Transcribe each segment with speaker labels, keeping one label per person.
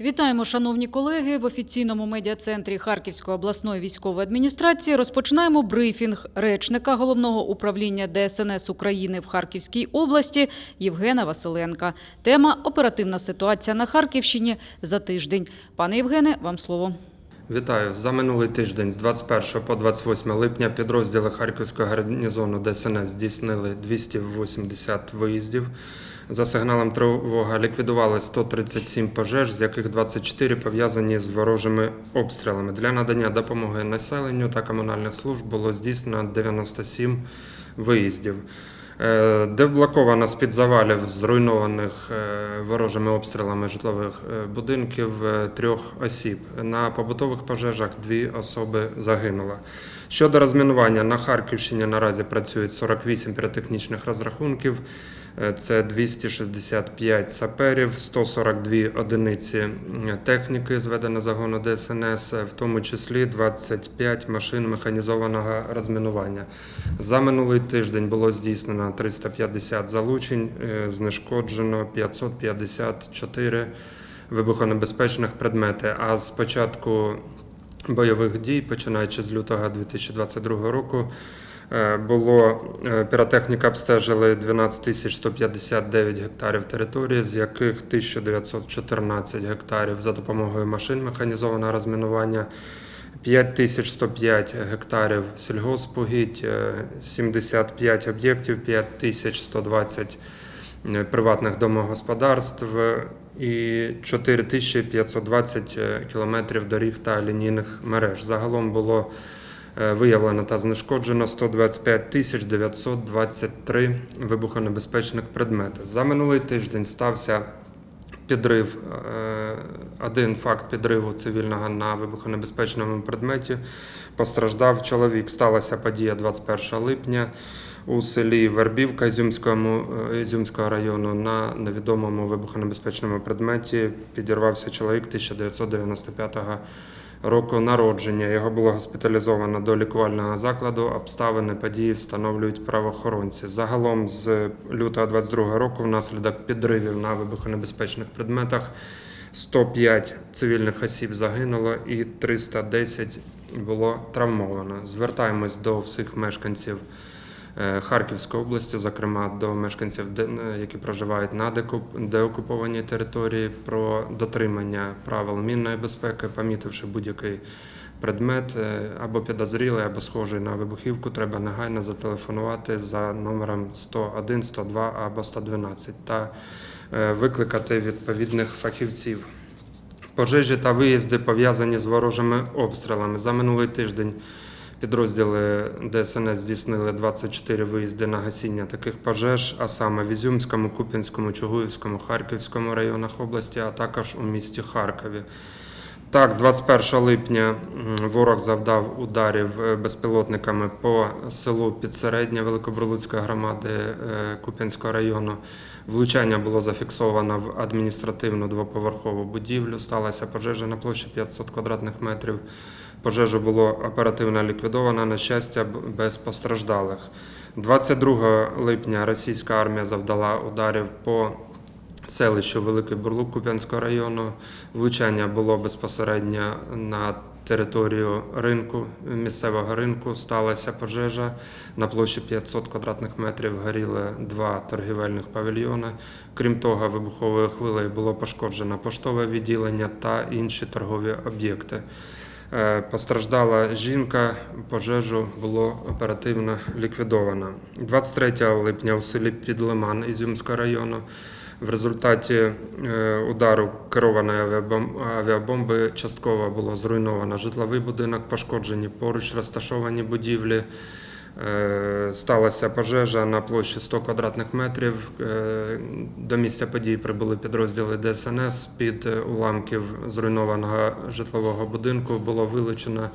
Speaker 1: Вітаємо, шановні колеги. В офіційному медіа-центрі Харківської обласної військової адміністрації розпочинаємо брифінг речника головного управління ДСНС України в Харківській області Євгена Василенка. Тема оперативна ситуація на Харківщині за тиждень. Пане Євгене, вам слово.
Speaker 2: Вітаю. За минулий тиждень з 21 по 28 липня підрозділи Харківського гарнізону ДСНС здійснили 280 виїздів. За сигналом тривога ліквідували 137 пожеж, з яких 24 пов'язані з ворожими обстрілами. Для надання допомоги населенню та комунальних служб було здійснено 97 виїздів. Е, Деблоковано з-під завалів зруйнованих е, ворожими обстрілами житлових е, будинків трьох осіб. На побутових пожежах дві особи загинуло. Щодо розмінування, на Харківщині наразі працюють 48 піротехнічних розрахунків. Е, Це 265 саперів, 142 одиниці техніки зведено загону ДСНС, в тому числі 25 машин механізованого розмінування. За минулий тиждень було здійснено 350 залучень, е, знешкоджено 554 вибухонебезпечних предмети. А з початку бойових дій, починаючи з лютого 2022 року, було е, піротехніка обстежили 12 тисяч 159 гектарів території, з яких 1914 гектарів за допомогою машин механізованого розмінування. 5105 гектарів сільгоспугідь, е, 75 об'єктів, 5120 е, приватних домогосподарств е, і 4520 е, кілометрів доріг та лінійних мереж. Загалом було е, виявлено та знешкоджено 125 тисяч 923 вибухонебезпечних предмети. За минулий тиждень стався підрив, е, один факт підриву цивільного на вибухонебезпечному предметі. Постраждав чоловік. Сталася подія 21 липня у селі Вербівка Ізюмському, е, Ізюмського району на невідомому вибухонебезпечному предметі підірвався чоловік 1995 року народження. Його було госпіталізовано до лікувального закладу. Обставини події встановлюють правоохоронці. Загалом з лютого 22 року внаслідок підривів на вибухонебезпечних предметах 105 цивільних осіб загинуло і 310 було травмовано. Звертаємось до всіх мешканців. Е, Харківської області, зокрема до мешканців, е, які проживають на деокупованій території, про дотримання правил мінної безпеки, помітивши будь-який предмет е, або підозрілий, або схожий на вибухівку, треба негайно зателефонувати за номером 101, 102 або 112 та викликати відповідних фахівців. Пожежі та виїзди пов'язані з ворожими обстрілами. За минулий тиждень підрозділи ДСНС здійснили 24 виїзди на гасіння таких пожеж, а саме в Ізюмському, Куп'янському, Чугуївському, Харківському районах області, а також у місті Харкові. Так, 21 липня ворог завдав ударів е, безпілотниками по селу Підсередня Великобролуцької громади е, Куп'янського району. Влучання було зафіксовано в адміністративну двоповерхову будівлю. Сталася пожежа на площі 500 квадратних метрів. Пожежу було оперативно ліквідовано, на щастя, без постраждалих. 22 липня російська армія завдала ударів по селищу Великий Бурлук Куп'янського району. Влучання було безпосередньо на територію ринку, місцевого ринку. Сталася пожежа на площі 500 квадратних метрів. Горіли два торгівельних павільйони. Крім того, вибуховою хвилею було пошкоджено поштове відділення та інші торгові об'єкти. Е, Постраждала жінка, пожежу було оперативно ліквідовано. 23 липня у селі Підлиман Ізюмського району в результаті е, удару керованої авіабом- авіабомби частково було зруйновано житловий будинок, пошкоджені поруч розташовані будівлі. Е, Сталася пожежа на площі 100 квадратних метрів. Е, До місця подій прибули підрозділи ДСНС. Під е, уламків зруйнованого житлового будинку було вилучено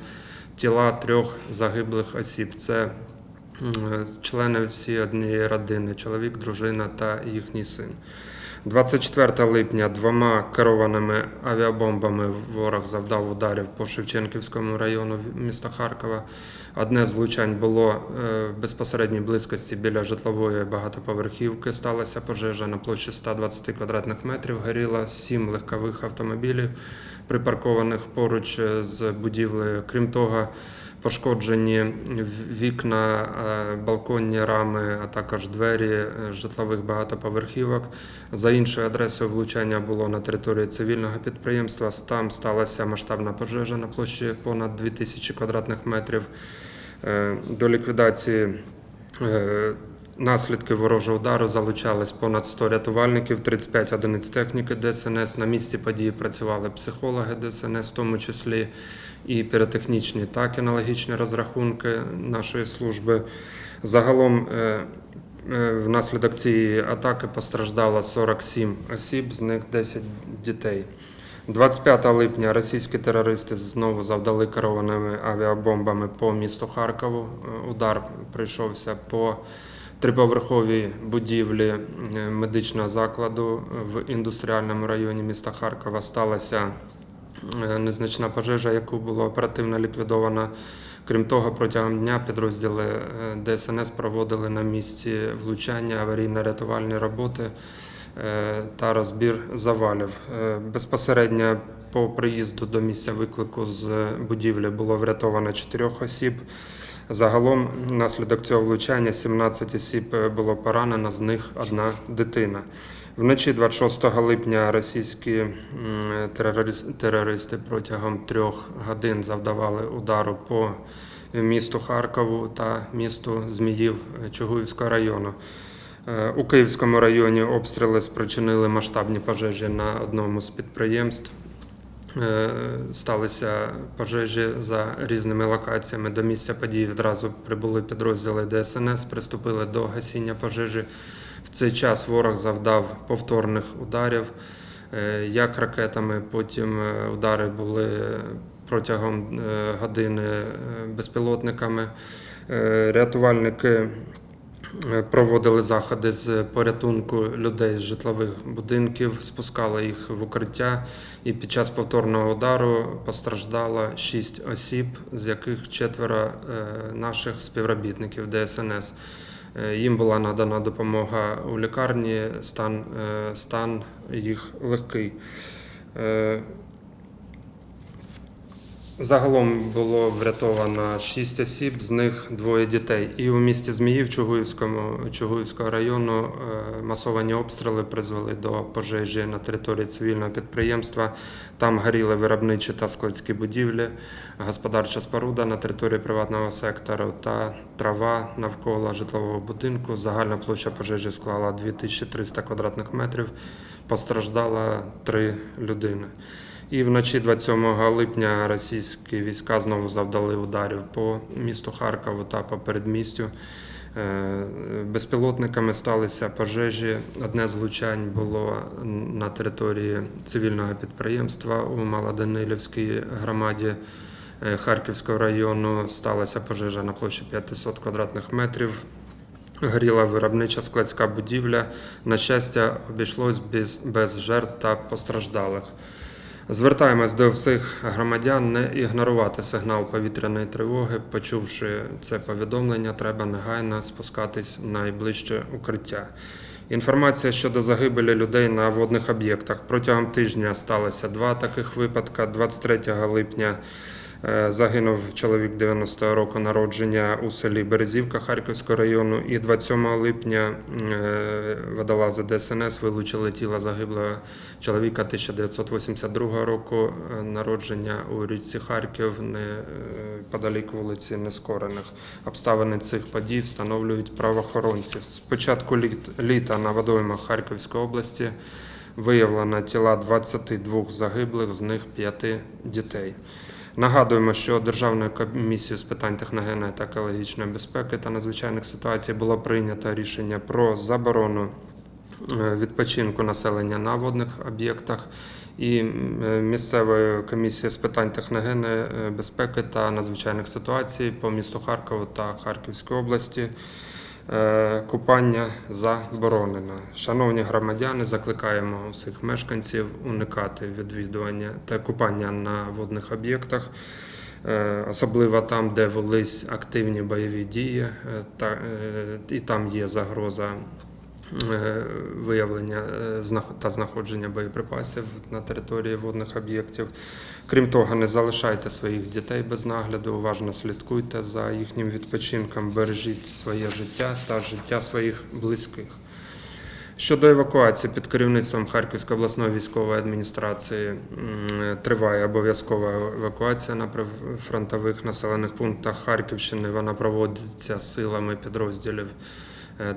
Speaker 2: тіла трьох загиблих осіб. Це члени всі однієї родини: чоловік, дружина та їхній син. 24 липня двома керованими авіабомбами ворог завдав ударів по Шевченківському району міста Харкова. Одне з влучань було е, в безпосередній близькості біля житлової багатоповерхівки. Сталася пожежа на площі 120 квадратних метрів. Горіло сім легкових автомобілів, припаркованих поруч е, з будівлею. Крім того, пошкоджені вікна, е, балконні рами, а також двері е, житлових багатоповерхівок. За іншою адресою влучання було на території цивільного підприємства. Там сталася масштабна пожежа на площі понад 2000 квадратних метрів. Е, До ліквідації наслідків ворожого удару залучались понад 100 рятувальників, 35 одиниць техніки ДСНС. На місці події працювали психологи ДСНС, в тому числі і піротехнічні та кінологічні розрахунки нашої служби. Загалом е, е, внаслідок цієї атаки постраждало 47 осіб, з них 10 дітей. 25 липня російські терористи знову завдали керованими авіабомбами по місту Харкову. Е, Удар прийшовся по триповерховій будівлі е, медичного закладу в індустріальному районі міста Харкова. Сталася е, незначна пожежа, яку було оперативно ліквідовано. Крім того, протягом дня підрозділи е, ДСНС проводили на місці влучання аварійно-рятувальні роботи та розбір завалів. Безпосередньо по приїзду до місця виклику з будівлі було врятовано чотирьох осіб. Загалом, внаслідок цього влучання 17 осіб е, було поранено, з них одна дитина. Вночі 26 липня російські терористи протягом трьох годин завдавали удару по місту Харкову та місту Зміїв Чугуївського району. Е, У Київському районі обстріли спричинили масштабні пожежі на одному з підприємств. Е, Сталися пожежі за різними локаціями. До місця події відразу прибули підрозділи ДСНС, приступили до гасіння пожежі. В цей час ворог завдав повторних ударів, е, як ракетами, потім е, удари були протягом години безпілотниками. Рятувальники Проводили заходи з порятунку людей з житлових будинків, спускали їх в укриття, і під час повторного удару постраждало шість осіб, з яких четверо е, наших співробітників ДСНС. Е, Їм була надана допомога у лікарні, стан, е, стан їх легкий. Загалом було врятовано 6 осіб, з них двоє дітей. І у місті Зміїв Чугуївському Чугуївського району е, масовані обстріли призвели до пожежі на території цивільного підприємства. Там горіли виробничі та складські будівлі, господарча споруда на території приватного сектору та трава навколо житлового будинку. Загальна площа пожежі склала 2300 квадратних метрів. Постраждало три людини. І вночі 27 липня російські війська знову завдали ударів по місту Харкову та по передмістю. Е, Безпілотниками сталися пожежі. Одне з влучань було на території цивільного підприємства у Малоданилівській громаді е, Харківського району. Сталася пожежа на площі 500 квадратних метрів. Горіла виробнича складська будівля. На щастя, обійшлось без, без жертв та постраждалих. Звертаємось до всіх громадян не ігнорувати сигнал повітряної тривоги. Почувши це повідомлення, треба негайно спускатись в найближче укриття. Інформація щодо загибелі людей на водних об'єктах. Протягом тижня сталося два таких випадка. 23 липня загинув чоловік 90-го року народження у селі Березівка Харківського району. І 27 липня е, водолази ДСНС вилучили тіло загиблого чоловіка 1982 року е, народження у річці Харків неподалік вулиці Нескорених. Обставини цих подій встановлюють правоохоронці. З початку літ- літа на водоймах Харківської області виявлено тіла 22 загиблих, з них 5 дітей. Нагадуємо, що Державною комісією з питань техногенної та екологічної безпеки та надзвичайних ситуацій було прийнято рішення про заборону е, відпочинку населення на водних об'єктах. І е, місцевою комісією з питань техногенної е, безпеки та надзвичайних ситуацій по місту Харкову та Харківській області Купання заборонено. Шановні громадяни, закликаємо усіх мешканців уникати відвідування та купання на водних об'єктах, е, особливо там, де велись активні бойові дії, е, е, і там є загроза е, виявлення е, та знаходження боєприпасів на території водних об'єктів. Крім того, не залишайте своїх дітей без нагляду, уважно слідкуйте за їхнім відпочинком, бережіть своє життя та життя своїх близьких. Щодо евакуації під керівництвом Харківської обласної військової адміністрації триває обов'язкова евакуація на прифронтових населених пунктах Харківщини. Вона проводиться силами підрозділів е,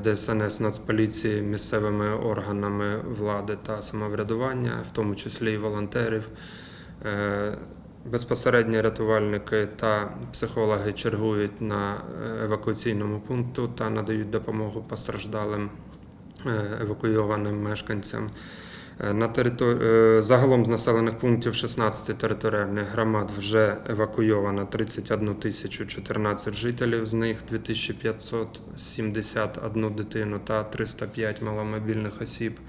Speaker 2: ДСНС Нацполіції, місцевими органами влади та самоврядування, в тому числі і волонтерів. Безпосередні Безпосередньо рятувальники та психологи чергують на е, евакуаційному пункту та надають допомогу постраждалим е, евакуйованим мешканцям. Е, На територ... е, Загалом з населених пунктів 16 територіальних громад вже евакуйовано 31 тисячу 14 жителів, з них 2571 дитину та 305 маломобільних осіб.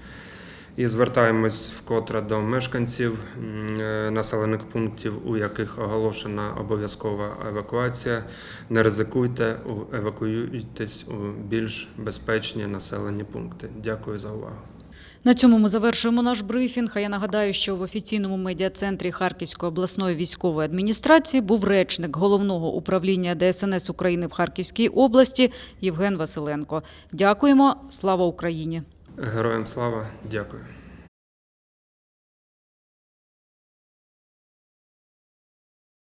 Speaker 2: І звертаємось вкотре до мешканців е, населених пунктів, у яких оголошена обов'язкова евакуація. Не ризикуйте, евакуюйтесь у більш безпечні населені пункти. Дякую за увагу.
Speaker 1: На цьому ми завершуємо наш брифінг. А я нагадаю, що в офіційному медіа-центрі Харківської обласної військової адміністрації був речник головного управління ДСНС України в Харківській області Євген Василенко. Дякуємо. Слава Україні!
Speaker 2: Героям слава, дякую.